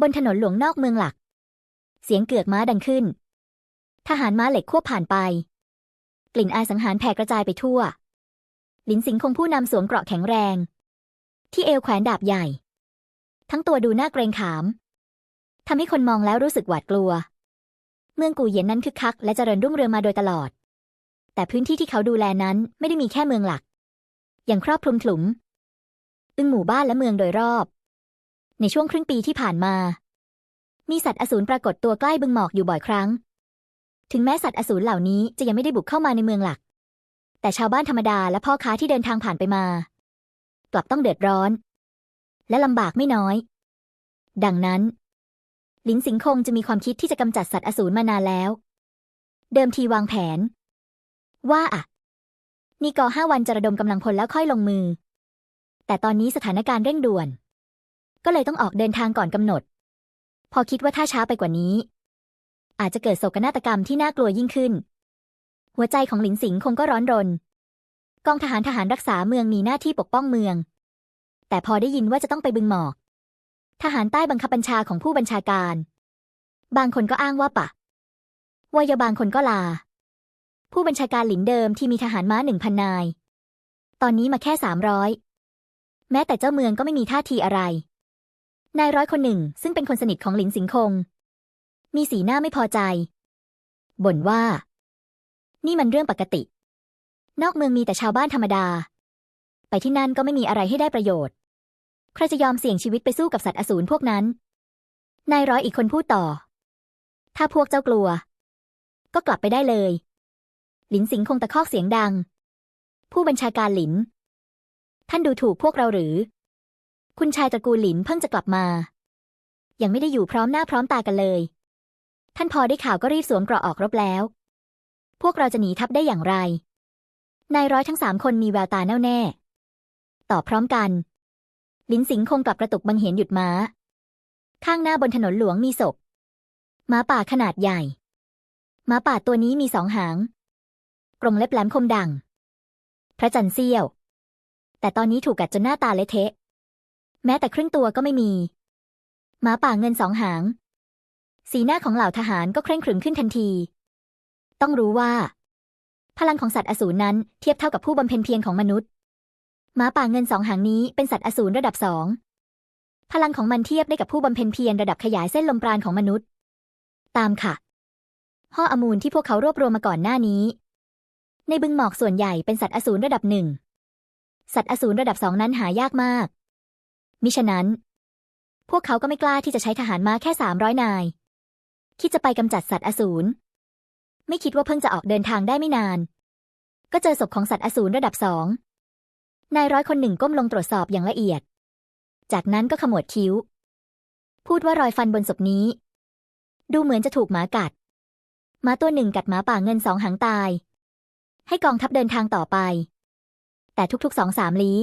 บนถนนหลวงนอกเมืองหลัก เสียงเกือกม้าดังขึ้น ทหารม้าเหล็กควบผ่านไป กลิ่นอายสังหารแผ่กระจายไปทั่ว หลินสิงคงผู้นำสวมเกราะแข็งแรง ที่เอวแขวนดาบใหญ่ ทั้งตัวดูน่าเกรงขามทำให้คนมองแล้วรู้สึกหวาดกลัว เมืองกูเหยียนนั้นคึกคักและเจริญรุ่งเรืองมาโดยตลอด แต่พื้นที่ที่เขาดูแลนั้นไม่ได้มีแค่เมืองหลัก ยังครอบคลุมถลุม อึงหมู่บ้านและเมืองโดยรอบ ในช่วงครึ่งปีที่ผ่านมา มีสัตว์อสูรปรากฏตัวใกล้บึงหมอกอยู่บ่อยครั้ง ถึงแม้สัตว์อสูรเหล่านี้จะยังไม่ได้บุกเข้ามาในเมืองหลัก แต่ชาวบ้านธรรมดาและพ่อค้าที่เดินทางผ่านไปมา กลับต้องเดือดร้อน และลำบากไม่น้อย ดังนั้น ลินสิงคงจะมีความคิดที่จะกำจัดสัตว์อสูรมานานแล้ว เดิมทีวางแผน ว่าอะนี่กอห้าวันจะระดมกำลังพลแล้วค่อยลงมือ แต่ตอนนี้สถานการณ์เร่งด่วน ก็เลยต้องออกเดินทางก่อนกำหนด พอคิดว่าถ้าช้าไปกว่านี้ อาจจะเกิดโศกนาฏกรรมที่น่ากลัวยิ่งขึ้น หัวใจของหลินสิงคงก็ร้อนรน กองทหารทหารรักษาเมืองมีหน้าที่ปกป้องเมือง แต่พอได้ยินว่าจะต้องไปบึงหมอก ทหารใต้บังคับบัญชาของผู้บัญชาการ บางคนก็อ้างว่าปะวายบางคนก็ลา ผู้บัญชาการหลินเดิมที่มีทหารม้าหนึ่งพันนาย ตอนนี้มาแค่สามร้อยแม้แต่เจ้าเมืองก็ไม่มีท่าทีอะไร นายร้อยคนหนึ่ง ซึ่งเป็นคนสนิทของหลินสิงคง มีสีหน้าไม่พอใจ บ่นว่า นี่มันเรื่องปกติ นอกเมืองมีแต่ชาวบ้านธรรมดา ไปที่นั่นก็ไม่มีอะไรให้ได้ประโยชน์ ใครจะยอมเสี่ยงชีวิตไปสู้กับสัตว์อสูรพวกนั้น นายร้อยอีกคนพูดต่อ ถ้าพวกเจ้ากลัว ก็กลับไปได้เลย หลินสิงคงตะคอกเสียงดัง ผู้บัญชาการหลิน ท่านดูถูกพวกเราหรือ คุณชายตระกูลหลินเพิ่งจะกลับมา ยังไม่ได้อยู่พร้อมหน้าพร้อมตากันเลย ท่านพอได้ข่าวก็รีบสวมเกราะออกรบแล้ว พวกเราจะหนีทัพได้อย่างไร นายร้อยทั้งสามคนมีแววตาแน่วแน่ ตอบพร้อมกัน ลินสิงคงกลับกระตุกบังเหียนหยุดม้า ข้างหน้าบนถนนหลวงมีศพม้าป่าขนาดใหญ่ม้าป่าตัวนี้มีสองหาง กรงเล็บแหลมคมดัง พระจันทร์เสี้ยว แต่ตอนนี้ถูกกัดจนหน้าตาเละเทะ แม้แต่ครึ่งตัวก็ไม่มี หมาป่าเงินสองหาง สีหน้าของเหล่าทหารก็เคร่งขรึมขึ้นทันที ต้องรู้ว่า พลังของสัตว์อสูรนั้นเทียบเท่ากับผู้บำเพ็ญเพียรของมนุษย์หมาป่าเงินสองหางนี้เป็นสัตว์อสูรระดับสองพลังของมันเทียบได้กับผู้บำเพ็ญเพียรระดับขยายเส้นลมปราณของมนุษย์ ตามค่ะ ห่ออมูลที่พวกเขารวบรวมมาก่อนหน้านี้ ในบึงหมอกส่วนใหญ่เป็นสัตว์อสูรระดับหนึ่ง สัตว์อสูรระดับสองนั้นหายากมาก มิฉะนั้น พวกเขาก็ไม่กล้าที่จะใช้ทหารมาแค่สามร้อยนาย คิดจะไปกำจัดสัตว์อสูร ไม่คิดว่าเพิ่งจะออกเดินทางได้ไม่นาน ก็เจอศพของสัตว์อสูรระดับสองนายร้อยคนหนึ่งก้มลงตรวจสอบอย่างละเอียด จากนั้นก็ขมวดคิ้ว พูดว่ารอยฟันบนศพนี้ ดูเหมือนจะถูกหมากัดหมาตัวหนึ่งกัดหมาป่าเงินสองหางตาย ให้กองทัพเดินทางต่อไป แต่ทุกๆสองสามลี้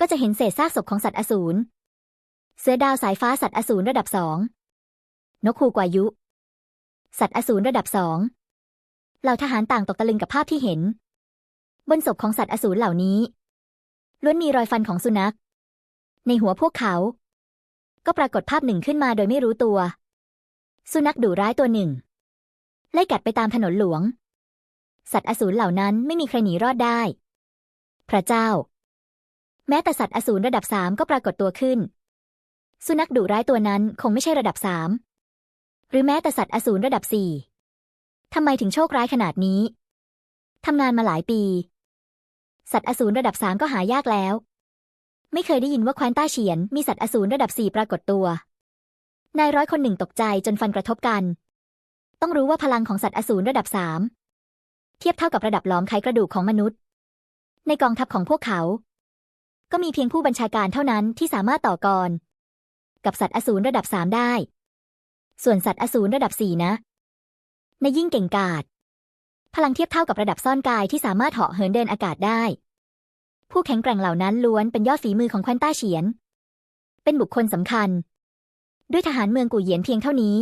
ก็จะเห็นเศษซากศพของสัตว์อสูร เสือดาวสายฟ้าสัตว์อสูรระดับสอง นกคูกวายุ สัตว์อสูรระดับสอง เหล่าทหารต่างตกตะลึงกับภาพที่เห็น บนศพของสัตว์อสูรเหล่านี้ ล้วนมีรอยฟันของสุนัข ในหัวพวกเขา ก็ปรากฏภาพหนึ่งขึ้นมาโดยไม่รู้ตัว สุนัขดุร้ายตัวหนึ่งไล่กัดไปตามถนนหลวง สัตว์อสูรเหล่านั้นไม่มีใครหนีรอดได้ พระเจ้า แม้แต่สัตว์อสูรระดับสามก็ปรากฏตัวขึ้น สุนัขดุร้ายตัวนั้นคงไม่ใช่ระดับสามหรือแม้แต่สัตว์อสูรระดับสี่ทำไมถึงโชคร้ายขนาดนี้ทำงานมาหลายปี สัตว์อสูรระดับสามก็หายากแล้ว ไม่เคยได้ยินว่าแคว้นต้าเฉียน มีสัตว์อสูรระดับสี่ปรากฏตัวนายร้อยคนหนึ่งตกใจจนฟันกระทบกัน ต้องรู้ว่าพลังของสัตว์อสูรระดับสามเทียบเท่ากับระดับหลอมไขกระดูกของมนุษย์ ในกองทัพของพวกเขา ก็มีเพียงผู้บัญชาการเท่านั้นที่สามารถต่อกร กับสัตว์อสูรระดับสามได้ ส่วนสัตว์อสูรระดับสี่นะในยิ่งเก่งกาจพลังเทียบเท่ากับระดับซ่อนกายที่สามารถเหาะเหินเดินอากาศได้ ผู้แข็งแกร่งเหล่านั้นล้วนเป็นยอดฝีมือของแคว้นต้าเฉียน เป็นบุคคลสำคัญ ด้วยทหารเมืองกู่เหยียนเพียงเท่านี้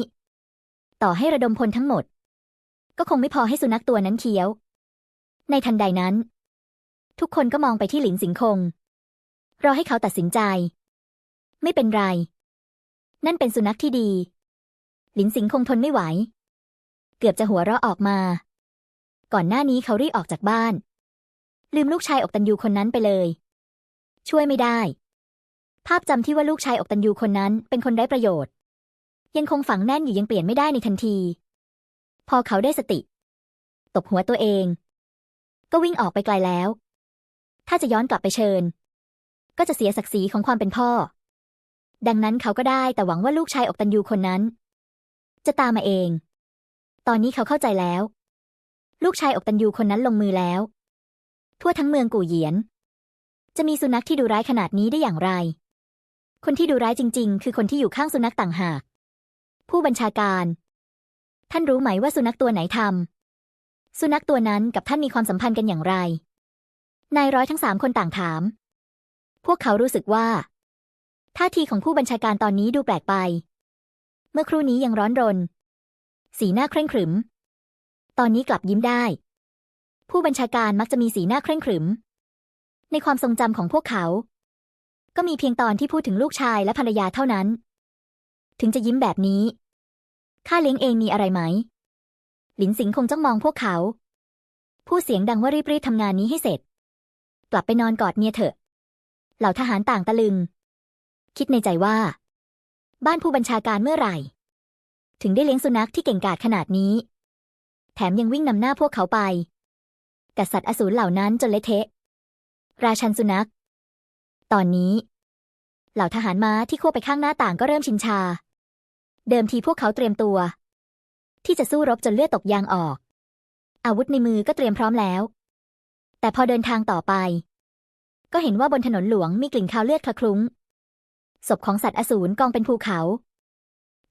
ต่อให้ระดมพลทั้งหมด ก็คงไม่พอให้สุนัขตัวนั้นเคี้ยว ในทันใดนั้น ทุกคนก็มองไปที่หลินสิงคง รอให้เขาตัดสินใจ ไม่เป็นไร นั่นเป็นสุนัขที่ดี หลินสิงคงทนไม่ไหว เกือบจะหัวเราะออกมา ก่อนหน้านี้เขารีบออกจากบ้าน ลืมลูกชายอกตันยูคนนั้นไปเลย ช่วยไม่ได้ ภาพจำที่ว่าลูกชายอกตันยูคนนั้นเป็นคนไร้ประโยชน์ ยังคงฝังแน่นอยู่ยังเปลี่ยนไม่ได้ในทันที พอเขาได้สติ ตบหัวตัวเอง ก็วิ่งออกไปไกลแล้ว ถ้าจะย้อนกลับไปเชิญ ก็จะเสียศักดิ์ศรีของความเป็นพ่อ ดังนั้นเขาก็ได้แต่หวังว่าลูกชายอกตันยูคนนั้น จะตามมาเอง ตอนนี้เขาเข้าใจแล้ว ลูกชายอกตันยูคนนั้นลงมือแล้ว ทั่วทั้งเมืองกู่เหยียน จะมีสุนัขที่ดูร้ายขนาดนี้ได้อย่างไร คนที่ดูร้ายจริง ๆ คือคนที่อยู่ข้างสุนัขต่างหาก ผู้บัญชาการ ท่านรู้ไหมว่าสุนัขตัวไหนทำสุนัขตัวนั้นกับท่านมีความสัมพันธ์กันอย่างไรนายร้อยทั้งสามคนต่างถาม พวกเขารู้สึกว่า ท่าทีของผู้บัญชาการตอนนี้ดูแปลกไป เมื่อครู่นี้ยังร้อนรน สีหน้าเคร่งขรึม ตอนนี้กลับยิ้มได้ ผู้บัญชาการมักจะมีสีหน้าเคร่งขรึม ในความทรงจำของพวกเขา ก็มีเพียงตอนที่พูดถึงลูกชายและภรรยาเท่านั้น ถึงจะยิ้มแบบนี้ข้าเลี้ยงเองมีอะไรไหม หลินสิงคงจ้องมองพวกเขาพูดเสียงดังว่ารีบๆทำงานนี้ให้เสร็จ กลับไปนอนกอดเมียเถอะ เหล่าทหารต่างตะลึง คิดในใจว่า บ้านผู้บัญชาการเมื่อไหร่ ถึงได้เลี้ยงสุนัขที่เก่งกาจขนาดนี้ แถมยังวิ่งนำหน้าพวกเขาไปกัดสัตว์อสูรเหล่านั้นจนเละเทะ ราชันสุนัข ตอนนี้ เหล่าทหารม้าที่ควบไปข้างหน้าต่างก็เริ่มชินชา เดิมทีพวกเขาเตรียมตัว ที่จะสู้รบจนเลือดตกยางออก อาวุธในมือก็เตรียมพร้อมแล้ว แต่พอเดินทางต่อไป ก็เห็นว่าบนถนนหลวงมีกลิ่นคาวเลือดคละคลุ้ง ศพของสัตว์อสูรกองเป็นภูเขา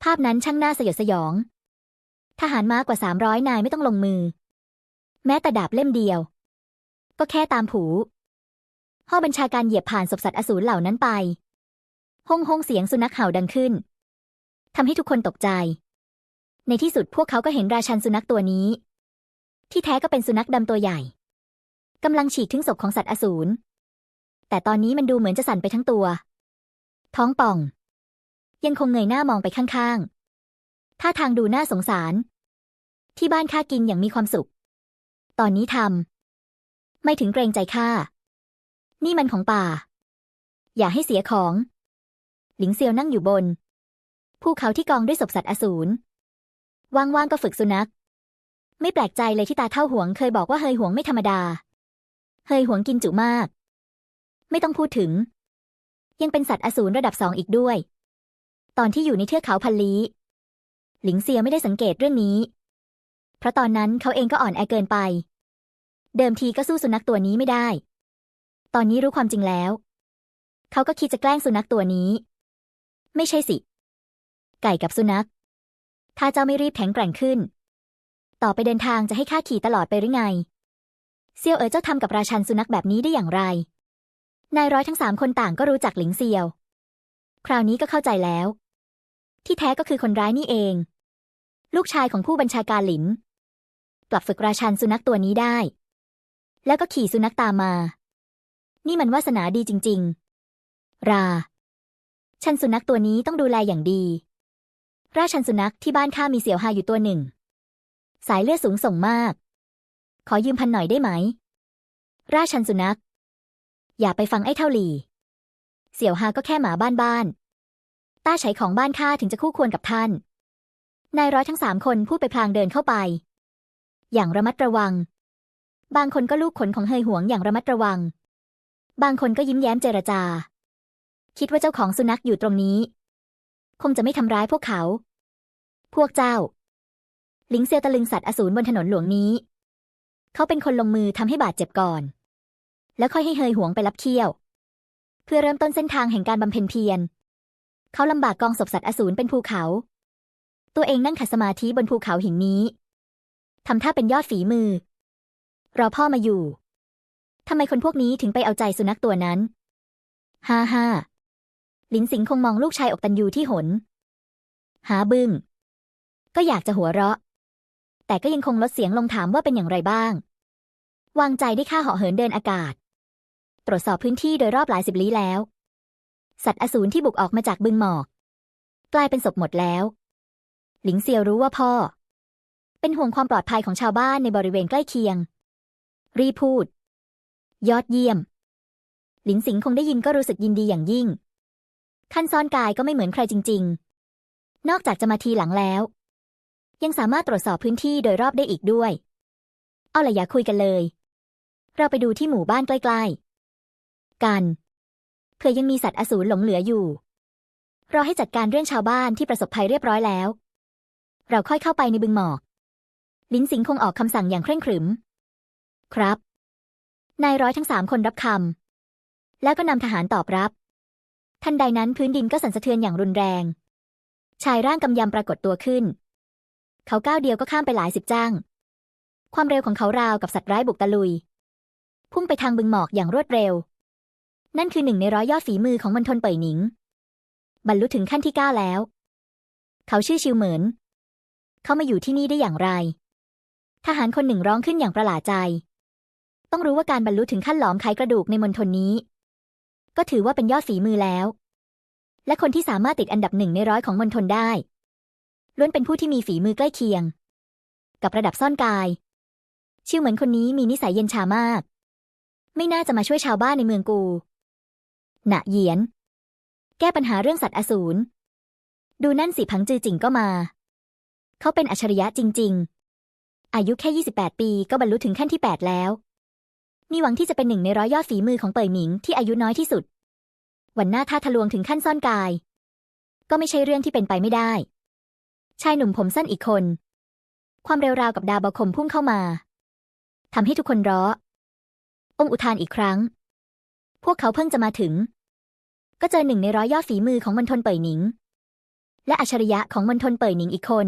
ภาพนั้นช่างน่าสยดสยอง ทหารม้ากว่าสามร้อยนายไม่ต้องลงมือ แม้แต่ดาบเล่มเดียว ก็แค่ตามผูห้อบัญชาการเหยียบผ่านศพสัตว์อสูรเหล่านั้นไปห้องห้องเสียงสุนัขเห่าดังขึ้นทำให้ทุกคนตกใจ ในที่สุดพวกเขาก็เห็นราชันสุนัขตัวนี้ ที่แท้ก็เป็นสุนัขดำตัวใหญ่กำลังฉีกทิ้งศพของสัตว์อสูร แต่ตอนนี้มันดูเหมือนจะสั่นไปทั้งตัว ท้องป่อง ยังคงเงยหน้ามองไปข้างๆท่าทางดูน่าสงสาร ที่บ้านข้ากินอย่างมีความสุข ตอนนี้ทำไม่ถึงเกรงใจข้า นี่มันของป่า อย่าให้เสียของ หลิงเซียวนั่งอยู่บน ภูเขาที่กองด้วยศพสัตว์อสูรว่างๆก็ฝึกสุนัข ไม่แปลกใจเลยที่ตาเท่าหวงเคยบอกว่าเฮยหวงไม่ธรรมดา เฮยหวงกินจุมาก ไม่ต้องพูดถึง ยังเป็นสัตว์อสูรระดับสองอีกด้วย ตอนที่อยู่ในเทือกเขาพันลี้ หลิงเซียไม่ได้สังเกตเรื่องนี้ เพราะตอนนั้นเขาเองก็อ่อนแอเกินไป เดิมทีก็สู้สุนัขตัวนี้ไม่ได้ ตอนนี้รู้ความจริงแล้ว เขาก็คิดจะแกล้งสุนัขตัวนี้ ไม่ใช่สิ ไก่กับสุนัข ถ้าเจ้าไม่รีบแข็งแกร่งขึ้น ต่อไปเดินทางจะให้ข้าขี่ตลอดไปหรือไงเซียวเอ๋อเจ้าทำกับราชันสุนัขแบบนี้ได้อย่างไร นายร้อยทั้งสามคนต่างก็รู้จักหลิงเซียว คราวนี้ก็เข้าใจแล้ว ที่แท้ก็คือคนร้ายนี่เอง ลูกชายของผู้บัญชาการหลินกลับฝึกราชันสุนัขตัวนี้ได้ แล้วก็ขี่สุนัขตามมา นี่มันวาสนาดีจริง ๆ รา ชันสุนัขตัวนี้ต้องดูแลอย่างดี ราชันสุนัขที่บ้านข้ามีเสี่ยวฮาอยู่ตัวหนึ่ง สายเลือดสูงส่งมาก ขอยืมพันหน่อยได้ไหม ราชันสุนัข อย่าไปฟังไอ้เท่าหลี เสี่ยวฮาก็แค่หมาบ้านๆต้าไฉของบ้านข้าถึงจะคู่ควรกับท่าน นายร้อยทั้งสามคนพูดไปพลางเดินเข้าไป อย่างระมัดระวัง บางคนก็ลูกขนของเฮยหวงอย่างระมัดระวัง บางคนก็ยิ้มแย้มเจรจา คิดว่าเจ้าของสุนัขอยู่ตรงนี้ คงจะไม่ทำร้ายพวกเขา พวกเจ้า ลิงเซียวตะลึงสัตว์อสูรบนถนนหลวงนี้ เขาเป็นคนลงมือทำให้บาดเจ็บก่อน แล้วค่อยให้เฮยหวงไปรับเคี้ยว เพื่อเริ่มต้นเส้นทางแห่งการบำเพ็ญเพียร เขาลำบากกองศพสัตว์อสูรเป็นภูเขา ตัวเองนั่งขัดสมาธิบนภูเขาหินนี้ทำท่าเป็นยอดฝีมือ รอพ่อมาอยู่ทำไมคนพวกนี้ถึงไปเอาใจสุนัขตัวนั้นฮ่าฮ่าลินสิงคงมองลูกชายอกตันยูที่หน หาบึง้ง ก็อยากจะหัวเราะ แต่ก็ยังคงลดเสียงลงถามว่าเป็นอย่างไรบ้าง วางใจได้ค่าเหาะเหินเดินอากาศ ตรวจสอบพื้นที่โดยรอบหลายสิบลี้แล้ว สัตว์อสูรที่บุกออกมาจากบึงหมอก กลายเป็นศพหมดแล้ว หลิงเซียวรู้ว่าพ่อ เป็นห่วงความปลอดภัยของชาวบ้านในบริเวณใกล้เคียง รีพูด ยอดเยี่ยม หลินสิงคงได้ยินก็รู้สึกยินดีอย่างยิ่ง ขั้นซ่อนกายก็ไม่เหมือนใครจริง ๆ นอกจากจะมาทีหลังแล้ว ยังสามารถตรวจสอบพื้นที่โดยรอบได้อีกด้วย เอาละอย่าคุยกันเลย เราไปดูที่หมู่บ้านใกล้ ๆ กันเผื่อยังมีสัตว์อสูรหลงเหลืออยู่รอให้จัดการเรื่องชาวบ้านที่ประสบภัยเรียบร้อยแล้ว เราค่อยเข้าไปในบึงหมอก ลิ้นสิงคงออกคำสั่งอย่างเคร่งขรึม ครับ นายร้อยทั้งสามคนรับคำ แล้วก็นำทหารตอบรับ ทันใดนั้นพื้นดินก็สั่นสะเทือนอย่างรุนแรง ชายร่างกำยำปรากฏตัวขึ้น เขาก้าวเดียวก็ข้ามไปหลายสิบจ้าง ความเร็วของเขาราวกับสัตว์ร้ายบุกตะลุย พุ่งไปทางบึงหมอกอย่างรวดเร็ว นั่นคือหนึ่งในร้อยยอดฝีมือของมณฑลเป่ยหนิง บรรลุถึงขั้นที่เก้าแล้ว เขาชื่อชิวเหมินเขามาอยู่ที่นี่ได้อย่างไร ทหารคนหนึ่งร้องขึ้นอย่างประหลาดใจ ต้องรู้ว่าการบรรลุถึงขั้นหลอมไขกระดูกในมณฑลนี้ ก็ถือว่าเป็นยอดฝีมือแล้ว และคนที่สามารถติดอันดับหนึ่งในร้อยของมณฑลได้ล้วนเป็นผู้ที่มีฝีมือใกล้เคียง กับระดับซ่อนกาย ชิวเหมือนคนนี้มีนิสัยเย็นชามาก ไม่น่าจะมาช่วยชาวบ้านในเมืองกู หนะเหยียน แก้ปัญหาเรื่องสัตว์อสูร ดูนั่นสิพังจือจิงก็มา เขาเป็นอัจฉริยะจริง ๆ อายุแค่ 28 ปีก็บรรลุถึงขั้นที่ 8 แล้ว มีหวังที่จะเป็นหนึ่งในร้อยยอดฝีมือของเป่ยหมิงที่อายุน้อยที่สุด วันหน้าถ้าทะลวงถึงขั้นซ่อนกาย ก็ไม่ใช่เรื่องที่เป็นไปไม่ได้ ชายหนุ่มผมสั้นอีกคน ความเร็วราวกับดาวบคมพุ่งเข้ามาทำให้ทุกคนร้อองอุทานอีกครั้ง พวกเขาเพิ่งจะมาถึง ก็เจอหนึ่งในร้อยยอดฝีมือของมณฑลเป่ยหนิง และอัจฉริยะของมณฑลเป่ยหนิงอีกคน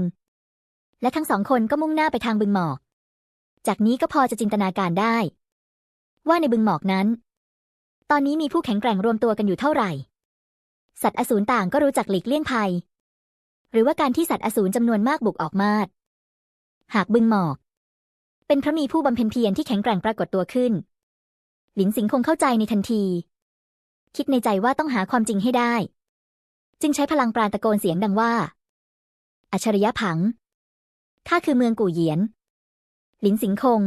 และทั้งสองคนก็มุ่งหน้าไปทางบึงหมอก จากนี้ก็พอจะจินตนาการได้ ว่าในบึงหมอกนั้น ตอนนี้มีผู้แข็งแกร่งรวมตัวกันอยู่เท่าไหร่ สัตว์อสูรต่างก็รู้จักหลีกเลี่ยงภัย หรือว่าการที่สัตว์อสูรจำนวนมากบุกออกมาดหากบึงหมอก เป็นเพราะมีผู้บำเพ็ญเพียรที่แข็งแกร่งปรากฏตัวขึ้น หลินสิงคงเข้าใจในทันที คิดในใจว่าต้องหาความจริงให้ได้ จึงใช้พลังปราณตะโกนเสียงดังว่า อัจฉริยะผัง ข้าคือเมืองกู่เหยียน หลินสิงคง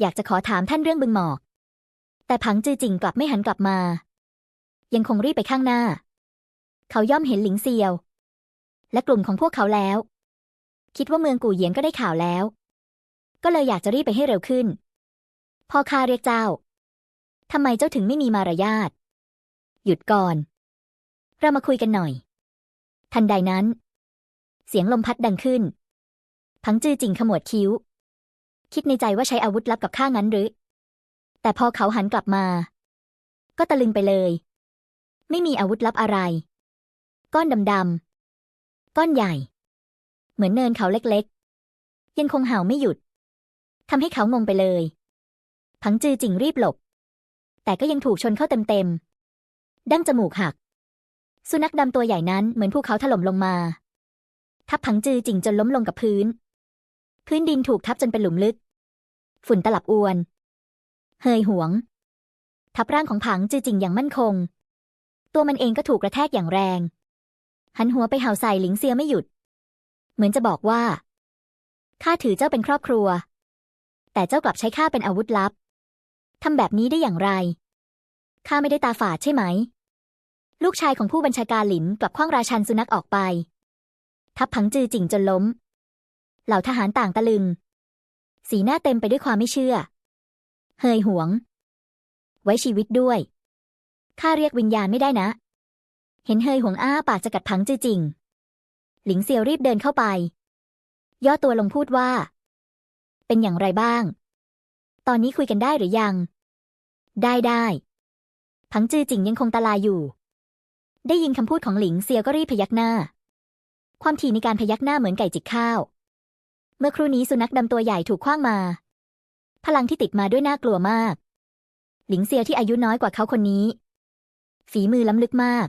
อยากจะขอถามท่านเรื่องบึงหมอก แต่ผังจือจิงกลับไม่หันกลับมา ยังคงรีบไปข้างหน้า เขาย่อมเห็นหลิงเซียว และกลุ่มของพวกเขาแล้ว คิดว่าเมืองกู่เหยียนก็ได้ข่าวแล้ว ก็เลยอยากจะรีบไปให้เร็วขึ้นพ่อข้าเรียกเจ้า ทำไมเจ้าถึงไม่มีมารยาท หยุดก่อน เรามาคุยกันหน่อย ทันใดนั้น เสียงลมพัดดังขึ้น พังจื้อจิงขมวดคิ้ว คิดในใจว่าใช้อาวุธลับกับข้างั้นหรือ แต่พอเขาหันกลับมา ก็ตะลึงไปเลย ไม่มีอาวุธลับอะไร ก้อนดำๆ ก้อนใหญ่ เหมือนเนินเขาเล็กๆ ยังคงเห่าไม่หยุดทำให้เขางงไปเลย พังจือจิงรีบหลบ แต่ก็ยังถูกชนเข้าเต็มๆ ดั้งจมูกหัก สุนัขดำตัวใหญ่นั้นเหมือนภูเขาถล่มลงมา ทับพังจือจิงจนล้มลงกับพื้น พื้นดินถูกทับจนเป็นหลุมลึก ฝุ่นตลับอวน เฮยหวง ทับร่างของผังจือจิงอย่างมั่นคง ตัวมันเองก็ถูกกระแทกอย่างแรง หันหัวไปเห่าใส่หลิงเซียไม่หยุด เหมือนจะบอกว่าข้าถือเจ้าเป็นครอบครัว แต่เจ้ากลับใช้ข้าเป็นอาวุธลับ ทำแบบนี้ได้อย่างไร ข้าไม่ได้ตาฝาดใช่ไหม ลูกชายของผู้บัญชาการหลินกลับคว้างราชันสุนัขออกไป ทับผังจือจิงจนล้ม เหล่าทหารต่างตะลึง สีหน้าเต็มไปด้วยความไม่เชื่อ เฮยหวง ไว้ชีวิตด้วย ข้าเรียกวิญญาณไม่ได้นะ เห็นเฮยหวงอ้าปากจะกัดผังจือจิงหลิงเซียวรีบเดินเข้าไป ย่อตัวลงพูดว่า เป็นอย่างไรบ้าง ตอนนี้คุยกันได้หรือยัง ได้ได้ผังจือจิงยังคงตาลายอยู่ ได้ยินคำพูดของหลิงเซียวก็รีบพยักหน้า ความถี่ในการพยักหน้าเหมือนไก่จิกข้าว เมื่อครู่นี้สุนัขดำตัวใหญ่ถูกคว้างมา พลังที่ติดมาด้วยน่ากลัวมาก หลิงเซียวที่อายุน้อยกว่าเขาคนนี้ ฝีมือล้ำลึกมาก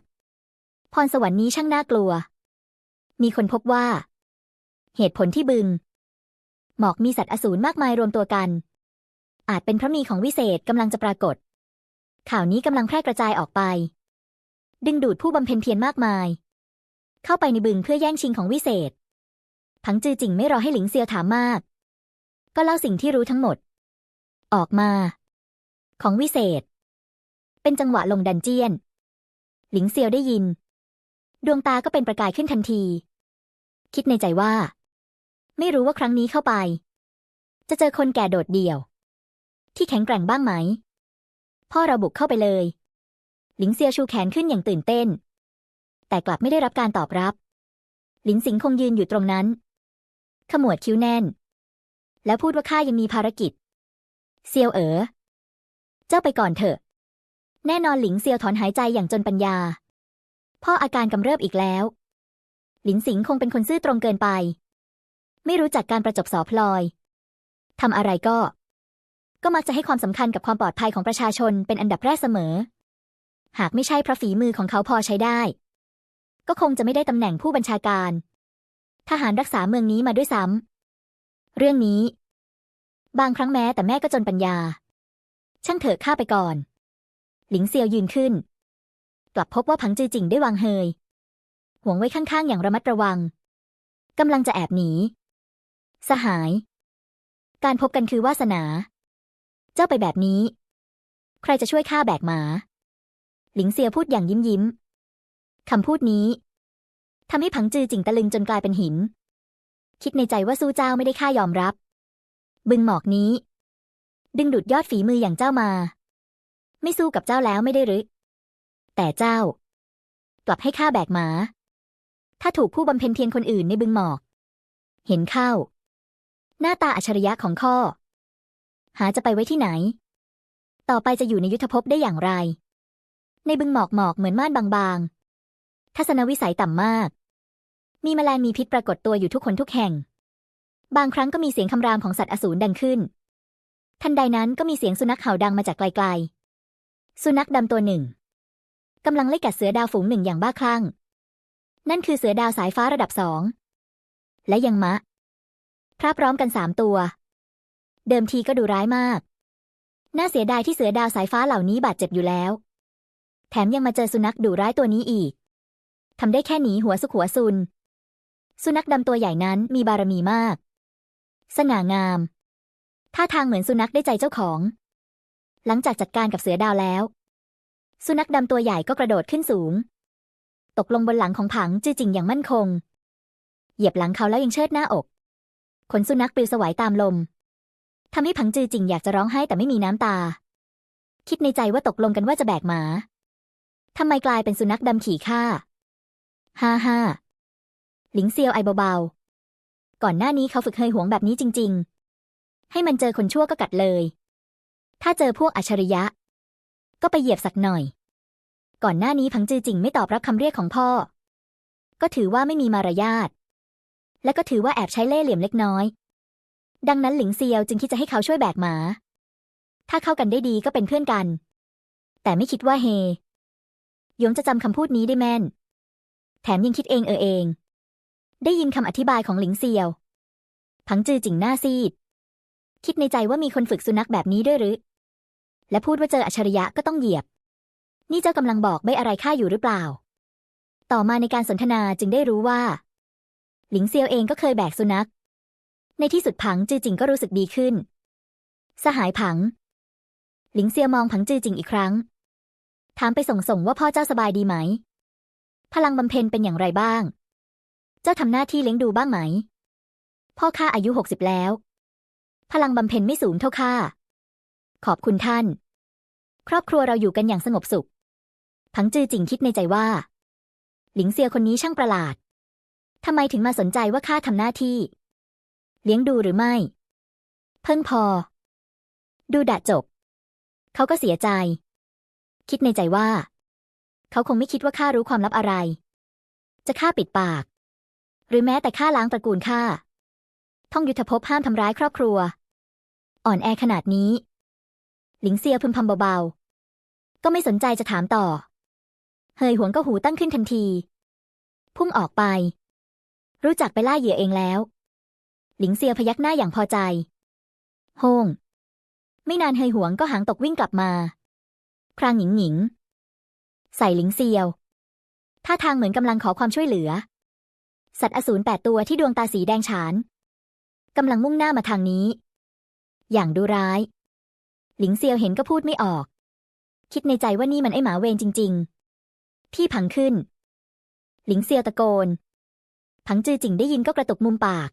พรสวรรค์นี้ช่างน่ากลัว มีคนพบว่า เหตุผลที่บึง หมอกมีสัตว์อสูรมากมายรวมตัวกัน อาจเป็นเพราะมีของวิเศษกำลังจะปรากฏ ข่าวนี้กำลังแพร่กระจายออกไป ดึงดูดผู้บำเพ็ญเพียรมากมาย เข้าไปในบึงเพื่อแย่งชิงของวิเศษ ผังจือจิงไม่รอให้หลิงเซียวถามมาก ก็เล่าสิ่งที่รู้ทั้งหมด ออกมา ของวิเศษ เป็นจังหวะลงดันเจียน หลิงเซียวได้ยิน ดวงตาก็เป็นประกายขึ้นทันที คิดในใจว่า ไม่รู้ว่าครั้งนี้เข้าไปจะเจอคนแก่โดดเดี่ยว ที่แข็งแกร่งบ้างไหม พ่อเราบุกเข้าไปเลย หลิงเซียวชูแขนขึ้นอย่างตื่นเต้น แต่กลับไม่ได้รับการตอบรับ หลินสิงคงยืนอยู่ตรงนั้น ขมวดคิ้วแน่น แล้วพูดว่าข้ายังมีภารกิจ เซียวเอ๋อ เจ้าไปก่อนเถอะ แน่นอนหลิงเซียวถอนหายใจอย่างจนปัญญา พ่ออาการกำเริบอีกแล้ว หลินสิงคงเป็นคนซื่อตรงเกินไป ไม่รู้จักการประจบสอพลอยทำอะไรก็ ก็มักจะให้ความสำคัญกับความปลอดภัยของประชาชนเป็นอันดับแรกเสมอ หากไม่ใช่เพราะฝีมือของเขาพอใช้ได้ ก็คงจะไม่ได้ตำแหน่งผู้บัญชาการ ทหารรักษาเมืองนี้มาด้วยซ้ำเรื่องนี้ บางครั้งแม้แต่แม่ก็จนปัญญา ช่างเถอะข้าไปก่อน หลิงเซียวยืนขึ้น กลับพบว่าผังจือจิงได้วางเฮยห่วงไว้ข้างๆ อย่างระมัดระวังกำลังจะแอบหนี สหาย การพบกันคือวาสนา เจ้าไปแบบนี้ ใครจะช่วยข้าแบกหมา หลิงเซียพูดอย่างยิ้มยิ้มคำพูดนี้ทำให้ผังจือจิงตะลึงจนกลายเป็นหิน คิดในใจว่าสู้เจ้าไม่ได้ข้ายอมรับ บึงหมอกนี้ ดึงดูดยอดฝีมืออย่างเจ้ามา ไม่สู้กับเจ้าแล้วไม่ได้หรือ แต่เจ้า กลับให้ข้าแบกหมา ถ้าถูกผู้บำเพ็ญเพียรคนอื่นในบึงหมอก เห็นเข้า หน้าตาอัจฉริยะของข้อ หาจะไปไว้ที่ไหน ต่อไปจะอยู่ในยุทธภพได้อย่างไร ในบึงหมอกหมอกเหมือนม่านบางๆ ทัศนวิสัยต่ำมาก มีแมลงมีพิษปรากฏตัวอยู่ทุกคนทุกแห่ง บางครั้งก็มีเสียงคำรามของสัตว์อสูรดังขึ้น ทันใดนั้นก็มีเสียงสุนัขเห่าดังมาจากไกลๆ สุนัขดำตัวหนึ่งกำลังไล่กัดเสือดาวฝูงหนึ่งอย่างบ้าคลั่ง นั่นคือเสือดาวสายฟ้าระดับสอง และยังมะ พระพร้อมกันสามตัว เดิมทีก็ดูร้ายมาก น่าเสียดายที่เสือดาวสายฟ้าเหล่านี้บาดเจ็บอยู่แล้ว แถมยังมาเจอสุนัขดุร้ายตัวนี้อีก ทำได้แค่หนีหัวสุขหัวซุน สุนัขดำตัวใหญ่นั้นมีบารมีมาก สง่างาม ท่าทางเหมือนสุนัขได้ใจเจ้าของ หลังจากจัดการกับเสือดาวแล้ว สุนัขดำตัวใหญ่ก็กระโดดขึ้นสูง ตกลงบนหลังของผังจื้อจิงอย่างมั่นคง เหยียบหลังเขาแล้วยังเชิดหน้าอก ขนสุนัขปลิวสวายตามลม ทำให้ผังจือจิงอยากจะร้องไห้แต่ไม่มีน้ำตา คิดในใจว่าตกลงกันว่าจะแบกหมาทำไมกลายเป็นสุนัขดำขี่ข้าฮ่าฮ่าหลิงเซียวไอเบาๆ ก่อนหน้านี้เขาฝึกเฮยหวงแบบนี้จริง ๆ ให้มันเจอคนชั่วก็กัดเลย ถ้าเจอพวกอัจฉริยะ ก็ไปเหยียบสักหน่อย ก่อนหน้านี้ผังจือจิงไม่ตอบรับคำเรียกของพ่อ ก็ถือว่าไม่มีมารยาทและก็ถือว่าแอบใช้เล่ห์เหลี่ยมเล็กน้อย ดังนั้นหลิงเซียวจึงคิดจะให้เขาช่วยแบกหมา ถ้าเข้ากันได้ดีก็เป็นเพื่อนกัน แต่ไม่คิดว่าเฮยงจะจำคำพูดนี้ได้แม่น แถมยังคิดเองเออเอง ได้ยินคำอธิบายของหลิงเซียวผังจือจิงหน้าซีด คิดในใจว่ามีคนฝึกสุนัขแบบนี้ด้วยหรือ และพูดว่าเจออัจฉริยะก็ต้องเหยียบ นี่เจ้ากำลังบอกใบอะไรข้าอยู่หรือเปล่า ต่อมาในการสนทนาจึงได้รู้ว่า หลิงเซียวเองก็เคยแบกสุนัข ในที่สุดผังจือจิงก็รู้สึกดีขึ้น สหายผัง หลิงเซียมองผังจือจิงอีกครั้ง ถามไปส่งส่งว่าพ่อเจ้าสบายดีไหม พลังบำเพ็ญเป็นอย่างไรบ้าง เจ้าทำหน้าที่เลี้ยงดูบ้างไหม พ่อข้าอายุหกสิบแล้ว พลังบำเพ็ญไม่สูงเท่าข้า ขอบคุณท่าน ครอบครัวเราอยู่กันอย่างสงบสุข ผังจือจิงคิดในใจว่า หลิงเซียคนนี้ช่างประหลาดทำไมถึงมาสนใจว่าข้าทำหน้าที่ เลี้ยงดูหรือไม่ เพิ่งพอ ดูดะจบ เขาก็เสียใจ คิดในใจว่า เขาคงไม่คิดว่าข้ารู้ความลับอะไร จะฆ่าปิดปาก หรือแม้แต่ฆ่าล้างตระกูลข้าท่องยุทธภพห้ามทำร้ายครอบครัว อ่อนแอขนาดนี้ หลิงเซียพึมพำเบาๆ ก็ไม่สนใจจะถามต่อ เฮยหวงก็หูตั้งขึ้นทันที พุ่งออกไป รู้จักไปล่าเหยื่อเองแล้ว หลิงเซียวพยักหน้าอย่างพอใจ โฮง ไม่นานเฮยหวงก็หางตกวิ่งกลับมาครางหญิงหญิง ใส่หลิงเซียว ท่าทางเหมือนกำลังขอความช่วยเหลือ สัตว์อสูรแปดตัวที่ดวงตาสีแดงฉานกำลังมุ่งหน้ามาทางนี้ อย่างดูร้าย หลิงเซียวเห็นก็พูดไม่ออก คิดในใจว่านี่มันไอหมาเวรจริง ๆ พี่ผังขึ้น หลิงเซียวตะโกนผังจือจิงได้ยินก็กระตุกมุมปาก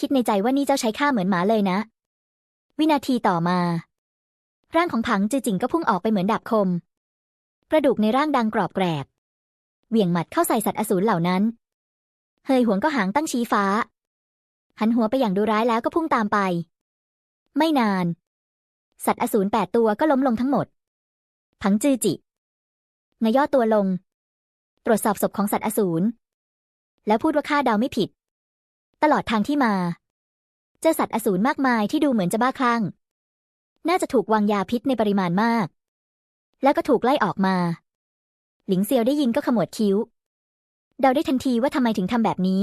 คิดในใจว่านี่เจ้าใช้ข้าเหมือนหมาเลยนะ วินาทีต่อมา ร่างของผังจือจิงก็พุ่งออกไปเหมือนดาบคม กระดูกในร่างดังกรอบแกรบเหวี่ยงหมัดเข้าใส่สัตว์อสูรเหล่านั้น เฮยหวงก็หางตั้งชี้ฟ้า หันหัวไปอย่างดูร้ายแล้วก็พุ่งตามไป ไม่นาน สัตว์อสูรแปดตัวก็ล้มลงทั้งหมด ผังจือจิงยย่อตัวลง ตรวจสอบศพของสัตว์อสูรแล้วพูดว่าข้าเดาไม่ผิด ตลอดทางที่มา เจอสัตว์อสูรมากมายที่ดูเหมือนจะบ้าคลั่ง น่าจะถูกวางยาพิษในปริมาณมาก แล้วก็ถูกไล่ออกมา หลิงเซียวได้ยินก็ขมวดคิ้ว เดาได้ทันทีว่าทำไมถึงทำแบบนี้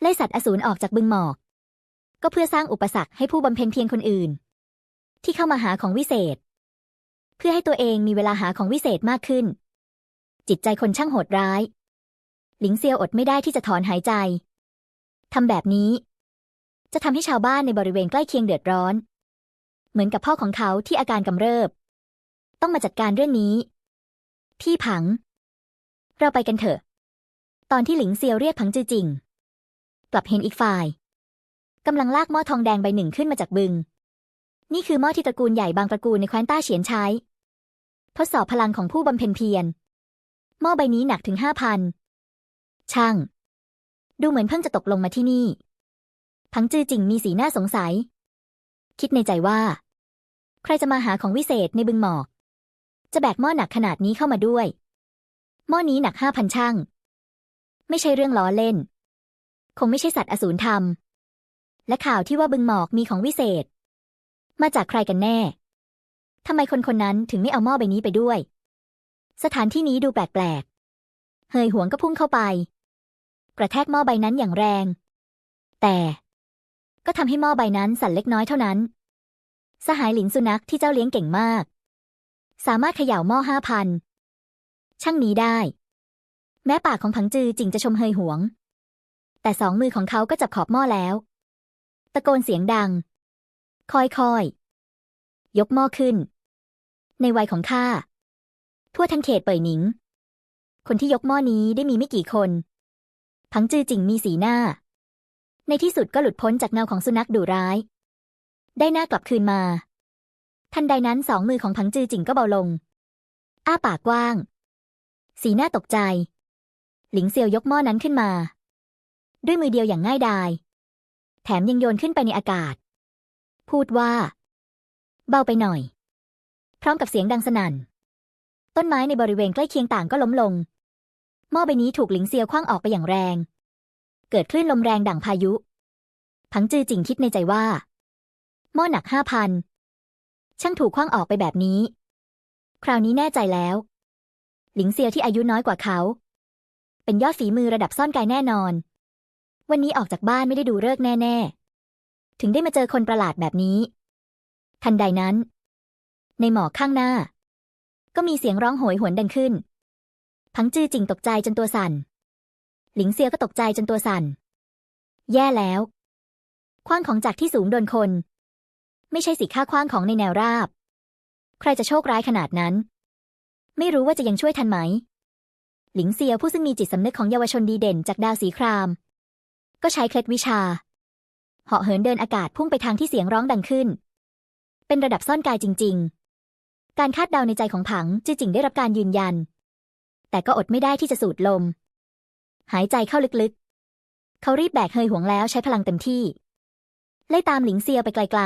ไล่สัตว์อสูรออกจากบึงหมอก ก็เพื่อสร้างอุปสรรคให้ผู้บำเพ็ญเพียรคนอื่น ที่เข้ามาหาของวิเศษ เพื่อให้ตัวเองมีเวลาหาของวิเศษมากขึ้น จิตใจคนช่างโหดร้าย หลิงเซียวอดไม่ได้ที่จะถอนหายใจ ทำแบบนี้ จะทำให้ชาวบ้านในบริเวณใกล้เคียงเดือดร้อน เหมือนกับพ่อของเขาที่อาการกำเริบ ต้องมาจัดการเรื่องนี้ พี่ผัง เราไปกันเถอะ ตอนที่หลิงเซียวเรียกผังจือจิง กลับเห็นอีกฝ่ายกำลังลากหม้อทองแดงใบหนึ่งขึ้นมาจากบึง นี่คือหม้อที่ตระกูลใหญ่บางตระกูลในแคว้นต้าเฉียนใช้ ทดสอบพลังของผู้บำเพ็ญเพียร หม้อใบนี้หนักถึงห้าพันช่าง ดูเหมือนเพิ่งจะตกลงมาที่นี่ พังจือจิงมีสีหน้าสงสัย คิดในใจว่า ใครจะมาหาของวิเศษในบึงหมอก จะแบกหม้อหนักขนาดนี้เข้ามาด้วย หม้อนี้หนักห้าพันช่าง ไม่ใช่เรื่องล้อเล่น คงไม่ใช่สัตว์อสูรทำและข่าวที่ว่าบึงหมอกมีของวิเศษ มาจากใครกันแน่ทำไมคนคนนั้นถึงไม่เอาหม้อใบนี้ไปด้วย สถานที่นี้ดูแปลกๆ เฮยหวงก็พุ่งเข้าไป กระแทกหม้อใบนั้นอย่างแรง แต่ก็ทำให้หม้อใบนั้นสั่นเล็กน้อยเท่านั้น สหายหลินสุนัขที่เจ้าเลี้ยงเก่งมาก สามารถเขย่าหม้อห้าพัน ช่างนี้ได้ แม้ปากของผังจือจิงจะชมเฮยหวง แต่สองมือของเขาก็จับขอบหม้อแล้ว ตะโกนเสียงดังค่อยๆยกหม้อขึ้น ในวัยของข้าทั่วทั้งเขตเป่ยหนิง คนที่ยกหม้อนี้ได้มีไม่กี่คน ผังจือจิงมีสีหน้า ในที่สุดก็หลุดพ้นจากเงาของสุนัขดุร้าย ได้หน้ากลับคืนมา ทันใดนั้นสองมือของผังจือจิงก็เบาลง อ้าปากกว้าง สีหน้าตกใจ หลิงเซียวยกหม้อนั้นขึ้นมา ด้วยมือเดียวอย่างง่ายดาย แถมยังโยนขึ้นไปในอากาศ พูดว่า เบาไปหน่อย พร้อมกับเสียงดังสนั่น ต้นไม้ในบริเวณใกล้เคียงต่างก็ล้มลง หม้อใบนี้ถูกหลิงเซียวคว้างออกไปอย่างแรง เกิดคลื่นลมแรงดั่งพายุผังจือจิงคิดในใจว่า หม้อหนักห้าพันช่างถูกคว้างออกไปแบบนี้ คราวนี้แน่ใจแล้ว หลิงเซียวที่อายุน้อยกว่าเขา เป็นยอดฝีมือระดับซ่อนกายแน่นอน วันนี้ออกจากบ้านไม่ได้ดูเลิกแน่ ๆ ถึงได้มาเจอคนประหลาดแบบนี้ ทันใดนั้น ในหมอกข้างหน้า ก็มีเสียงร้องโหยหวนดังขึ้น พังจือจิงตกใจจนตัวสั่น หลิงเซียก็ตกใจจนตัวสั่น แย่แล้ว คว้างของจากที่สูงโดนคน ไม่ใช่สิค่าคว้างของในแนวราบ ใครจะโชคร้ายขนาดนั้น ไม่รู้ว่าจะยังช่วยทันไหม หลิงเซียผู้ซึ่งมีจิตสำนึกของเยาวชนดีเด่นจากดาวสีคราม ก็ใช้เคล็ดวิชา เหาะเหินเดินอากาศพุ่งไปทางที่เสียงร้องดังขึ้น เป็นระดับซ่อนกายจริง ๆ การคาดเดาในใจของผังจือจิงได้รับการยืนยัน แต่ก็อดไม่ได้ที่จะสูดลม หายใจเข้าลึกๆ เขารีบแบกเฮยหวงแล้วใช้พลังเต็มที่ ไล่ตามหลิงเซียไปไกล